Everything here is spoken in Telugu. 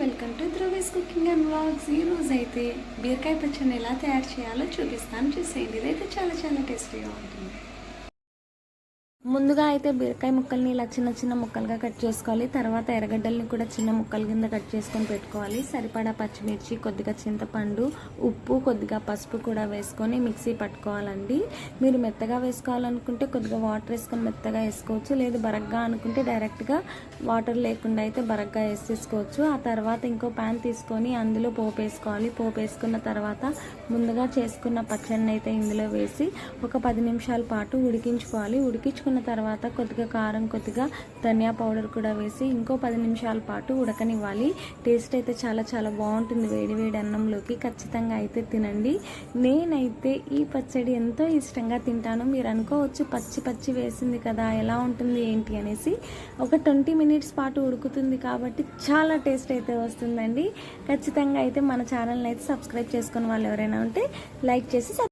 Welcome to Dhruvi's cooking and blogs ఈరోజు అయితే బీరకాయ పచ్చడిని ఎలా తయారు చేయాలో చూపిస్తాను. చూసేయండి. ఇదైతే చాలా చాలా టేస్టీగా ఉంటుంది. ముందుగా అయితే బీరకాయ ముక్కల్ని ఇలా చిన్న చిన్న ముక్కలుగా కట్ చేసుకోవాలి. తర్వాత ఎర్రగడ్డల్ని కూడా చిన్న ముక్కల కింద కట్ చేసుకొని పెట్టుకోవాలి. సరిపడా పచ్చిమిర్చి కొద్దిగా చింతపండు ఉప్పు కొద్దిగా పసుపు కూడా వేసుకొని మిక్సీ పట్టుకోవాలండి. మీరు మెత్తగా వేసుకోవాలనుకుంటే కొద్దిగా వాటర్ వేసుకొని మెత్తగా వేసుకోవచ్చు. లేదు బరగ్గా అనుకుంటే డైరెక్ట్గా వాటర్ లేకుండా అయితే బరగ్గా వేసేసుకోవచ్చు. ఆ తర్వాత ఇంకో ప్యాన్ తీసుకొని అందులో పోపు వేసుకోవాలి. పోపు వేసుకున్న తర్వాత ముందుగా చేసుకున్న పచ్చడిని అయితే ఇందులో వేసి ఒక పది నిమిషాల పాటు ఉడికించుకోవాలి. ఉడికించుకున్న తర్వాత కొద్దిగా కారం కొద్దిగా ధనియా పౌడర్ కూడా వేసి ఇంకో పది నిమిషాల పాటు ఉడకనివ్వాలి. టేస్ట్ అయితే చాలా చాలా బాగుంటుంది. వేడి వేడి అన్నంలోకి ఖచ్చితంగా అయితే తినండి. నేనైతే ఈ పచ్చడి ఎంతో ఇష్టంగా తింటాను. మీరు అనుకోవచ్చు పచ్చి పచ్చి వేసింది కదా ఎలా ఉంటుంది ఏంటి అనేసి. ఒక ట్వంటీ మినిట్స్ పాటు ఉడుకుతుంది కాబట్టి చాలా టేస్ట్ అయితే వస్తుందండి. ఖచ్చితంగా అయితే మన ఛానల్ని అయితే సబ్స్క్రైబ్ చేసుకుని వాళ్ళు ఎవరైనా ఉంటే లైక్ చేసి